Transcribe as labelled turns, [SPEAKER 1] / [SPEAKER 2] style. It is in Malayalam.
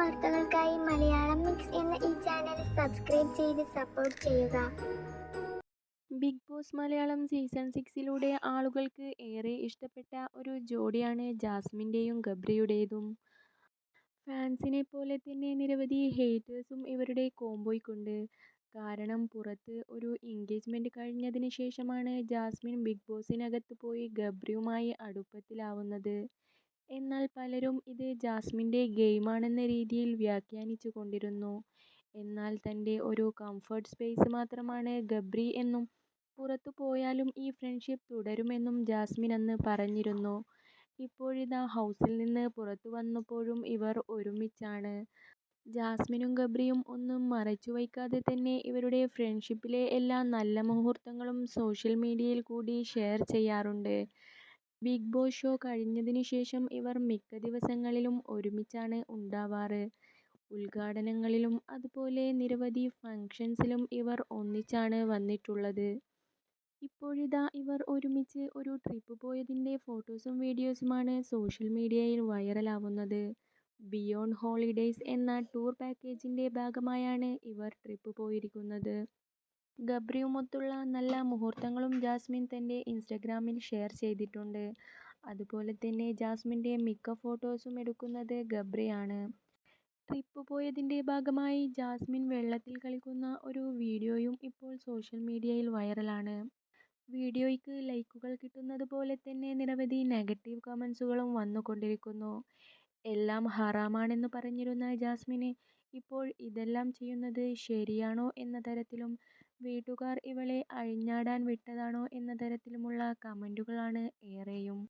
[SPEAKER 1] വാർത്തകൾക്കായി മലയാളം മിക്സ് എന്ന ഈ ചാനൽ സബ്സ്ക്രൈബ് ചെയ്ത് സപ്പോർട്ട് ചെയ്യുക
[SPEAKER 2] ബിഗ് ബോസ് മലയാളം സീസൺ സിക്സിലൂടെ ആളുകൾക്ക് ഏറെ ഇഷ്ടപ്പെട്ട ഒരു ജോഡിയാണ് ജാസ്മിന്റെയും ഗബ്രിയുടേതും. ഫാൻസിനെ പോലെ തന്നെ നിരവധി ഹേറ്റേഴ്സും ഇവരുടെ കോംബോയ്ക്കുണ്ട്. കാരണം പുറത്ത് ഒരു എൻഗേജ്മെന്റ് കഴിഞ്ഞതിന് ശേഷമാണ് ജാസ്മിൻ ബിഗ് ബോസിനകത്ത് പോയി ഗബ്രിയുമായി അടുപ്പത്തിലാവുന്നത്. എന്നാൽ പലരും ഇത് ജാസ്മിന്റെ ഗെയിമാണെന്ന രീതിയിൽ വ്യാഖ്യാനിച്ചു കൊണ്ടിരുന്നു എന്നാൽ തന്റെ ഒരു കംഫർട്ട് സ്പേസ് മാത്രമാണ് ഗബ്രി എന്നും പുറത്തു പോയാലും ഈ ഫ്രണ്ട്ഷിപ്പ് തുടരുമെന്നും ജാസ്മിൻ അന്ന് പറഞ്ഞിരുന്നു. ഇപ്പോഴിതാ ഹൗസിൽ നിന്ന് പുറത്തു വന്നപ്പോഴും ഇവർ ഒരുമിച്ചാണ്. ജാസ്മിനും ഗബ്രിയും ഒന്നും മറച്ചു വയ്ക്കാതെ തന്നെ ഇവരുടെ ഫ്രണ്ട്ഷിപ്പിലെ എല്ലാ നല്ല മുഹൂർത്തങ്ങളും സോഷ്യൽ മീഡിയയിൽ കൂടി ഷെയർ ചെയ്യാറുണ്ട്. ബിഗ് ബോസ് ഷോ കഴിഞ്ഞതിന് ശേഷം ഇവർ മിക്ക ദിവസങ്ങളിലും ഒരുമിച്ചാണ് ഉണ്ടാവാറ്. ഉദ്ഘാടനങ്ങളിലും അതുപോലെ നിരവധി ഫങ്ഷൻസിലും ഇവർ ഒന്നിച്ചാണ് വന്നിട്ടുള്ളത്. ഇപ്പോഴിതാ ഇവർ ഒരുമിച്ച് ഒരു ട്രിപ്പ് പോയതിന്റെ ഫോട്ടോസും വീഡിയോസുമാണ് സോഷ്യൽ മീഡിയയിൽ വൈറലാവുന്നത്. ബിയോണ്ട് ഹോളിഡേയ്സ് എന്ന ടൂർ പാക്കേജിന്റെ ഭാഗമായാണ് ഇവർ ട്രിപ്പ് പോയിരിക്കുന്നത്. ഗബ്രിയുമൊത്തുള്ള നല്ല മുഹൂർത്തങ്ങളും ജാസ്മിൻ തന്റെ ഇൻസ്റ്റഗ്രാമിൽ ഷെയർ ചെയ്തിട്ടുണ്ട്. അതുപോലെ തന്നെ ജാസ്മിന്റെ മിക്ക ഫോട്ടോസും എടുക്കുന്നത് ഗബ്രിയാണ്. ട്രിപ്പ് പോയതിന്റെ ഭാഗമായി ജാസ്മിൻ വെള്ളത്തിൽ കളിക്കുന്ന ഒരു വീഡിയോയും ഇപ്പോൾ സോഷ്യൽ മീഡിയയിൽ വൈറലാണ്. വീഡിയോയ്ക്ക് ലൈക്കുകൾ കിട്ടുന്നത് പോലെ തന്നെ നിരവധി നെഗറ്റീവ് കമൻസുകളും വന്നുകൊണ്ടിരിക്കുന്നു. എല്ലാം ഹറാമാണെന്ന് പറഞ്ഞിരുന്ന ജാസ്മിന് ഇപ്പോൾ ഇതെല്ലാം ചെയ്യുന്നത് ശരിയാണോ എന്ന തരത്തിലും വീട്ടുകാർ ഇവളെ അഴിഞ്ഞാടാൻ വിട്ടതാണോ എന്ന തരത്തിലുമുള്ള കമന്റുകളാണ് ഏറെയും.